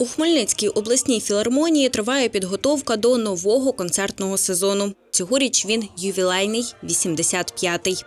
У Хмельницькій обласній філармонії триває підготовка до нового концертного сезону. Цьогоріч він ювілейний, 85-й.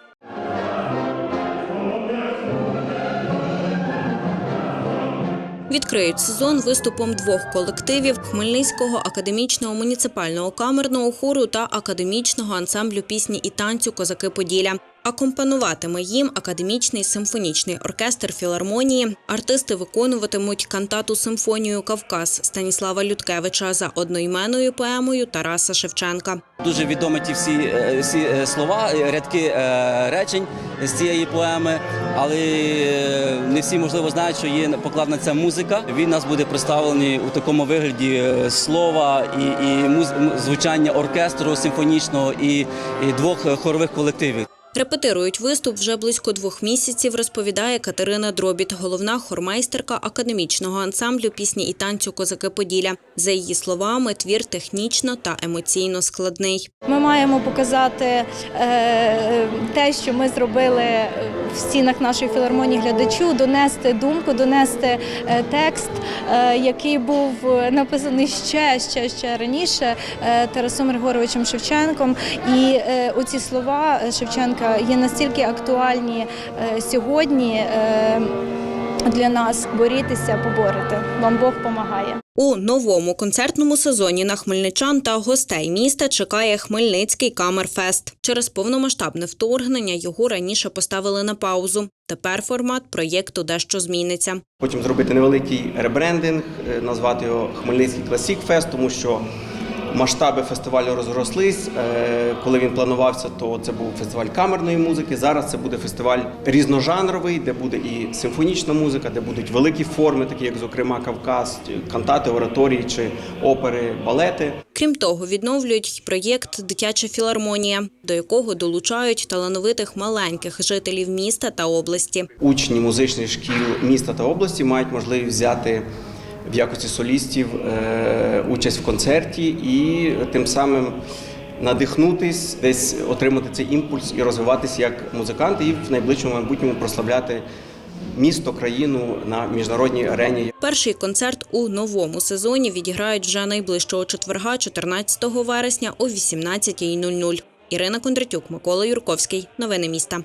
Відкриють сезон виступом двох колективів Хмельницького академічного муніципального камерного хору та академічного ансамблю пісні і танцю Козаки Поділля. Акомпануватиме їм академічний симфонічний оркестр філармонії. Артисти виконуватимуть кантату симфонію Кавказ Станіслава Людкевича за одноіменною поемою Тараса Шевченка. Дуже відомі ті всі, е, всі е, слова, е, рядки речень з цієї поеми, але не всі можливо знають, що є покладена ця музика. Він нас буде представлений у такому вигляді слова і, і муз- звучання оркестру симфонічного і, і двох хорових колективів. Репетирують виступ вже близько двох місяців, розповідає Катерина Дробіт, головна хормайстерка академічного ансамблю пісні і танцю Козаки Поділля. За її словами, твір технічно та емоційно складний. Ми маємо показати е, те, що ми зробили в стінах нашої філармонії глядачу, донести думку, донести е, текст, е, який був написаний ще, ще, ще раніше Тарасом Григоровичем Шевченком. І оці слова Шевченка є настільки актуальні е, сьогодні. е, Для нас борітеся, поборете. Вам Бог помагає. У новому концертному сезоні на хмельничан та гостей міста чекає Хмельницький Камерфест. Через повномасштабне вторгнення його раніше поставили на паузу. Тепер формат проєкту дещо зміниться. Потім зробити невеликий ребрендинг, е, назвати його Хмельницький Класік Фест, тому що масштаби фестивалю розрослись. Е, Коли він планувався, то це був фестиваль камерної музики. Зараз це буде фестиваль різножанровий, де буде і симфонічна музика, де будуть великі форми, такі як, зокрема, Кавказ, кантати, ораторії чи опери, балети. Крім того, відновлюють проєкт Дитяча філармонія, до якого долучають талановитих маленьких жителів міста та області. Учні музичних шкіл міста та області мають можливість взяти в якості солістів е, участь в концерті і тим самим надихнутись, десь отримати цей імпульс і розвиватися як музиканти, і в найближчому майбутньому прославляти місто, країну на міжнародній арені. Перший концерт у новому сезоні відіграють вже найближчого четверга, 14 вересня о 18.00. Ірина Кондратюк, Микола Юрковський. Новини міста.